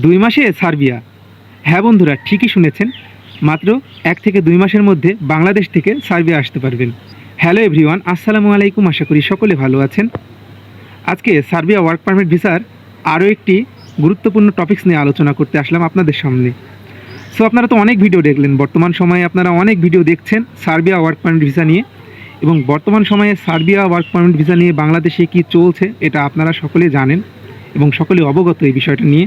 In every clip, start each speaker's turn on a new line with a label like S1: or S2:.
S1: দুই মাসে সার্বিয়া। হ্যাঁ বন্ধুরা, ঠিকই শুনেছেন। মাত্র এক থেকে দুই মাসের মধ্যে বাংলাদেশ থেকে সার্বিয়া আসতে পারবেন। হ্যালো এভরিওয়ান, আসসালামু আলাইকুম। আশা করি সকলে ভালো আছেন। আজকে সার্বিয়া ওয়ার্ক পারমিট ভিসার আরও একটি গুরুত্বপূর্ণ টপিকস নিয়ে আলোচনা করতে আসলাম আপনাদের সামনে। সো আপনারা তো অনেক ভিডিও দেখলেন। বর্তমান সময়ে আপনারা অনেক ভিডিও দেখছেন সার্বিয়া ওয়ার্ক পারমিট ভিসা নিয়ে। এবং বর্তমান সময়ে সার্বিয়া ওয়ার্ক পারমিট ভিসা নিয়ে বাংলাদেশে কি চলছে, এটা আপনারা সকলে জানেন। এবং সকলে অবগত এই বিষয়টা নিয়ে।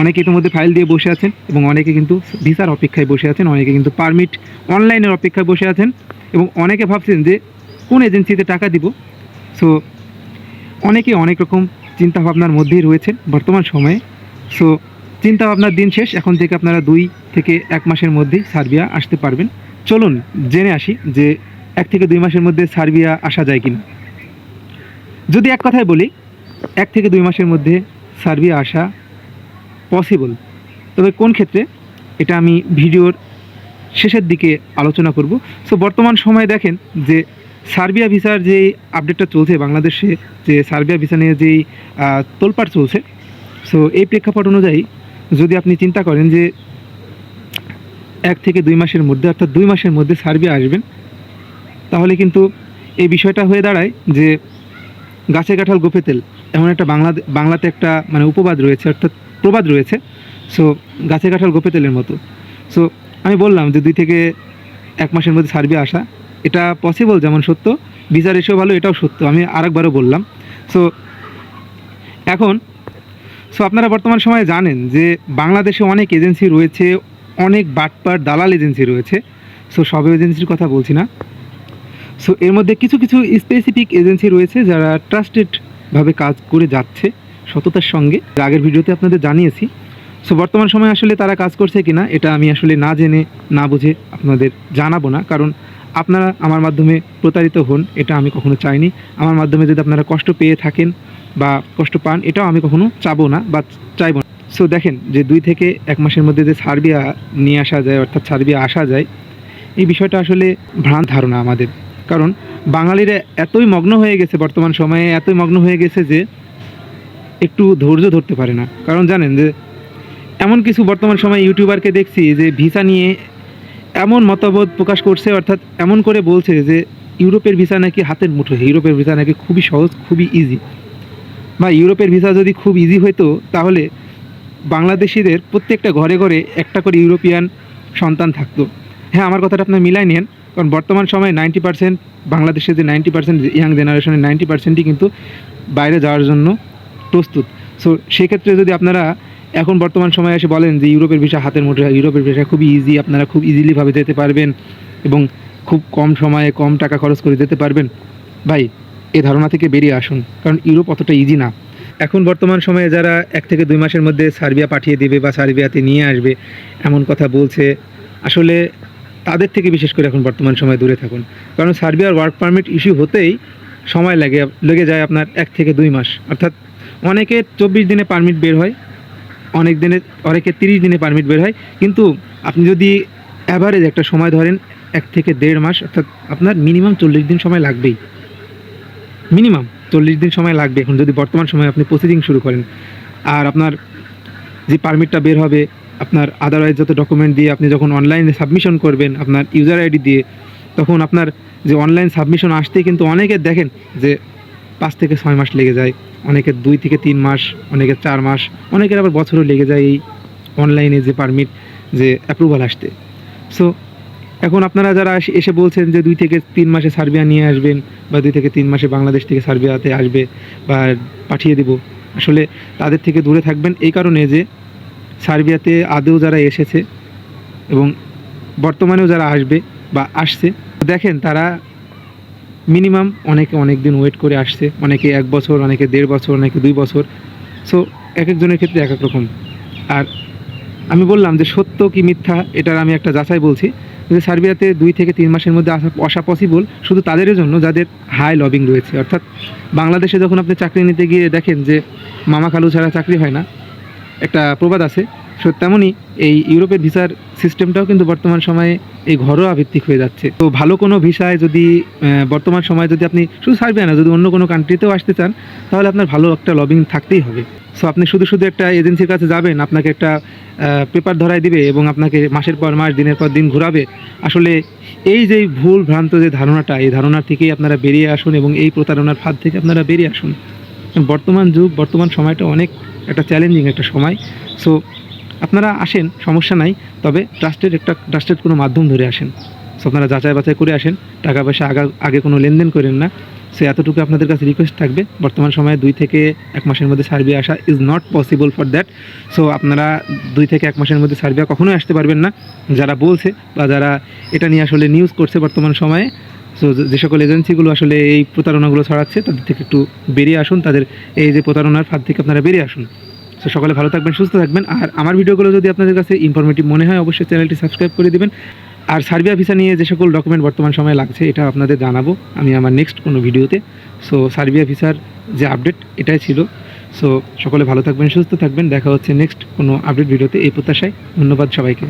S1: অনেকে ইতিমধ্যে ফাইল দিয়ে বসে আছেন এবং অনেকে কিন্তু ভিসার অপেক্ষায় বসে আছেন, অনেকে কিন্তু পারমিট অনলাইনের অপেক্ষায় বসে আছেন এবং অনেকে ভাবছেন যে কোন এজেন্সিতে টাকা দিব। সো অনেকে অনেক রকম চিন্তাভাবনার মধ্যেই রয়েছেন বর্তমান সময়ে। সো চিন্তাভাবনার দিন শেষ, এখন থেকে আপনারা দুই থেকে এক মাসের মধ্যেই সার্বিয়া আসতে পারবেন। চলুন জেনে আসি যে এক থেকে দুই মাসের মধ্যে সার্বিয়া আসা যায় কিনা। যদি এক কথায় বলি এক থেকে দুই মাসের মধ্যে সার্বিয়া আসা পসিবল তবে কোন ক্ষেত্রে? এটা আমি ভিডিওর শেষের দিকে আলোচনা করব। সো বর্তমান সময়ে দেখেন যে সার্বিয়া ভিসার যে আপডেটটা চলছে বাংলাদেশে, যে সার্বিয়া ভিসা নিয়ে যেই তোলপাড় চলছে সো এই প্রেক্ষাপট অনুযায়ী যদি আপনি চিন্তা করেন যে এক থেকে দুই মাসের মধ্যে, অর্থাৎ দুই মাসের মধ্যে সার্বিয়া আসবেন, তাহলে কিন্তু এই বিষয়টা হয়ে দাঁড়ায় যে গাছে কাঁঠাল গোপে তেল, এমন একটা বাংলা বাংলাতে একটা মানে উপবাদ রয়েছে, অর্থাৎ প্রবাদ রয়েছে। সো গাছে কাঁঠাল গোপে তেলের মতো। সো আমি বললাম যে দুই থেকে এক মাসের মধ্যে সার্বিয়া আসা, এটা পসিবল যেমন সত্য, বিচার এসেও ভালো, এটাও সত্য, আমি আরেকবারও বললাম। সো এখন সো আপনারা বর্তমান সময়ে জানেন যে বাংলাদেশে অনেক এজেন্সি রয়েছে, অনেক বাটপার দালাল এজেন্সি রয়েছে। সো সব এজেন্সির কথা বলছি না। সো এর মধ্যে কিছু কিছু স্পেসিফিক এজেন্সি রয়েছে যারা ট্রাস্টেডভাবে কাজ করে যাচ্ছে সততার সঙ্গে। আগের ভিডিওতে আপনাদের জানিয়েছি। সো বর্তমান সময়ে আসলে তারা কাজ করছে কিনা, এটা আমি আসলে না জেনে, না বুঝে আপনাদের জানাব না। কারণ আপনারা আমার মাধ্যমে প্রতারিত হন, এটা আমি কখনো চাইনি। আমার মাধ্যমে যদি আপনারা কষ্ট পেয়ে থাকেন বা কষ্ট পান, এটাও আমি কখনো চাবো না বা চাইব না। সো দেখেন যে দুই থেকে এক মাসের মধ্যে যে সার্বিয়া নিয়ে আসা যায়, অর্থাৎ সার্বিয়া আসা যায়, এই বিষয়টা আসলে ভ্রান্ত ধারণা আমাদের। কারণ বাঙালিরা এতই মগ্ন হয়ে গেছে বর্তমান সময়ে, এতই মগ্ন হয়ে গেছে যে একটু ধৈর্য ধরতে পারে না। কারণ জানেন যে এমন কিছু বর্তমান সময়ে ইউটিউবারকে দেখছি যে ভিসা নিয়ে এমন মতামত প্রকাশ করছে, অর্থাৎ এমন করে বলছে যে ইউরোপের ভিসা নাকি হাতের মুঠো ইউরোপের ভিসা নাকি খুবই সহজ, খুবই ইজি বা ইউরোপের ভিসা যদি খুব ইজি হতো তাহলে বাংলাদেশিদের প্রত্যেকটা ঘরে ঘরে একটা করে ইউরোপিয়ান সন্তান থাকতো। হ্যাঁ আমার কথাটা আপনার মিলাই নেন। কারণ বর্তমান সময়ে নাইনটি পার্সেন্ট বাংলাদেশের যে নাইনটি পার্সেন্ট ইয়াং জেনারেশনের নাইনটি পার্সেন্টই কিন্তু বাইরে যাওয়ার জন্য প্রস্তুত। সো সেক্ষেত্রে যদি আপনারা এখন বর্তমান সময়ে এসে বলেন যে ইউরোপের ভিসা হাতের মুঠে ইউরোপের ভিসা খুবই ইজি আপনারা খুব ইজিলিভাবে যেতে পারবেন এবং খুব কম সময়ে কম টাকা খরচ করে যেতে পারবেন, ভাই, এ ধারণা থেকে বেরিয়ে আসুন। কারণ ইউরোপ অতটা ইজি না। এখন বর্তমান সময়ে যারা এক থেকে দুই মাসের মধ্যে সার্বিয়া পাঠিয়ে দেবে বা সার্বিয়াতে নিয়ে আসবে, এমন কথা বলছে। আসলে তাদের থেকে বিশেষ করে এখন বর্তমান সময়ে দূরে থাকুন। কারণ সার্বিয়ার ওয়ার্ক পারমিট ইস্যু হতেই সময় লাগে, লেগে যায় আপনার এক থেকে দুই মাস। অর্থাৎ অনেকে চব্বিশ দিনে পারমিট বের হয়, অনেক দিনে, অনেকে তিরিশ দিনে পারমিট বের হয়। কিন্তু আপনি যদি অ্যাভারেজ একটা সময় ধরেন, এক থেকে দেড় মাস, অর্থাৎ আপনার মিনিমাম চল্লিশ দিন সময় লাগবেই। মিনিমাম চল্লিশ দিন সময় লাগবে। এখন যদি বর্তমান সময়ে আপনি প্রসিডিং শুরু করেন, আর আপনার যে পারমিটটা বের হবে আপনার আদারওয়াইজ যত ডকুমেন্ট দিয়ে আপনি যখন অনলাইনে সাবমিশন করবেন আপনার ইউজার আইডি দিয়ে, তখন আপনার যে অনলাইন সাবমিশন আসতেই কিন্তু অনেকের দেখেন যে পাঁচ থেকে ছয় মাস লেগে যায় অনেকের দুই থেকে তিন মাস অনেকের চার মাস, অনেকের আবার বছরও লেগে যায় এই অনলাইনে যে পারমিট যে অ্যাপ্রুভাল আসতে। সো এখন আপনারা যারা এসে বলছেন যে দুই থেকে তিন মাসে সার্বিয়া নিয়ে আসবেন বা দুই থেকে তিন মাসে বাংলাদেশ থেকে সার্বিয়াতে আসবে বা পাঠিয়ে দেব, আসলে তাদের থেকে দূরে থাকবেন এই কারণে যে সার্বিয়াতে আদেও যারা এসেছে এবং বর্তমানেও যারা আসবে বা আসছে, দেখেন তারা মিনিমাম অনেকে অনেক দিন ওয়েট করে আসছে, অনেকে এক বছর, অনেকে দেড় বছর, অনেকে দুই বছর। সো এক একজনের ক্ষেত্রে এক এক রকম আর আমি বললাম যে সত্য কি মিথ্যা, এটার আমি একটা যাচাই বলছি যে সার্বিয়াতে দুই থেকে তিন মাসের মধ্যে আসা আসা পসিবল শুধু তাদের জন্য, যাদের হাই লবিং রয়েছে। অর্থাৎ বাংলাদেশে যখন আপনি চাকরি নিতে গিয়ে দেখেন যে মামা খালু ছাড়া চাকরি হয় না একটা প্রবাদ আছে। সো তেমনই এই ইউরোপের ভিসার সিস্টেমটাও কিন্তু বর্তমান সময়ে এই ঘরোয়া ভিত্তিক হয়ে যাচ্ছে। তো ভালো কোনো ভিসায় যদি বর্তমান সময়ে যদি আপনি শুধু সার্বিয়া না যদি অন্য কোনো কান্ট্রিতেও আসতে চান, তাহলে আপনার ভালো একটা লবিং থাকতেই হবে। সো আপনি শুধু শুধু একটা এজেন্সির কাছে যাবেন, আপনাকে একটা পেপার ধরাই দিবে এবং আপনাকে মাসের পর মাস, দিনের পর দিন ঘোরাবে। আসলে এই যে ভুল ভ্রান্ত যে ধারণাটা, এই ধারণা থেকেই আপনারা বেরিয়ে আসুন এবং এই প্রতারণার ফাঁদ থেকে আপনারা বেরিয়ে আসুন। বর্তমান যুগ, বর্তমান সময়টা অনেক একটা চ্যালেঞ্জিং একটা সময়। সো আপনারা আসেন, সমস্যা নাই, তবে ট্রাস্টেড একটা ট্রাস্টেড কোনো মাধ্যম ধরে আসেন। সো আপনারা যাচাই বাছাই করে আসেন, টাকা পয়সা আগা, আগে কোনো লেনদেন করেন না। সে এতটুকু আপনাদের কাছে রিকোয়েস্ট থাকবে, বর্তমান সময়ে দুই থেকে এক মাসের মধ্যে সার্বিয়া আসা is not possible for that so আপনারা দুই থেকে এক মাসের মধ্যে সার্বিয়া কখনোই আসতে পারবেন না। যারা বলছে বা যারা এটা নিয়ে আসলে নিউজ করছে বর্তমান সময়ে সো যে সকল এজেন্সিগুলো আসলে এই প্রতারণাগুলো ছড়াচ্ছে, তাদের থেকে একটু বেরিয়ে আসুন, তাদের এই যে প্রতারণার ফাঁদ থেকে আপনারা বেরিয়ে আসুন। সো সকলে ভালো থাকবেন, সুস্থ থাকবেন। আর আমার ভিডিওগুলো যদি আপনাদের কাছে ইনফরমেটিভ মনে হয়, অবশ্যই চ্যানেলটি সাবস্ক্রাইব করে দেবেন। আর সার্বিয়া ভিসা নিয়ে যে সকল ডকুমেন্ট বর্তমান সময়ে লাগছে, এটা আপনাদের জানাব আমি আমার নেক্সট কোনো ভিডিওতে। সো সার্বিয়া ভিসার যে আপডেট এটাই ছিল। সো সকলে ভালো থাকবেন, সুস্থ থাকবেন। দেখা হচ্ছে নেক্সট কোনো আপডেট ভিডিওতে এই প্রত্যাশায়। ধন্যবাদ সবাইকে।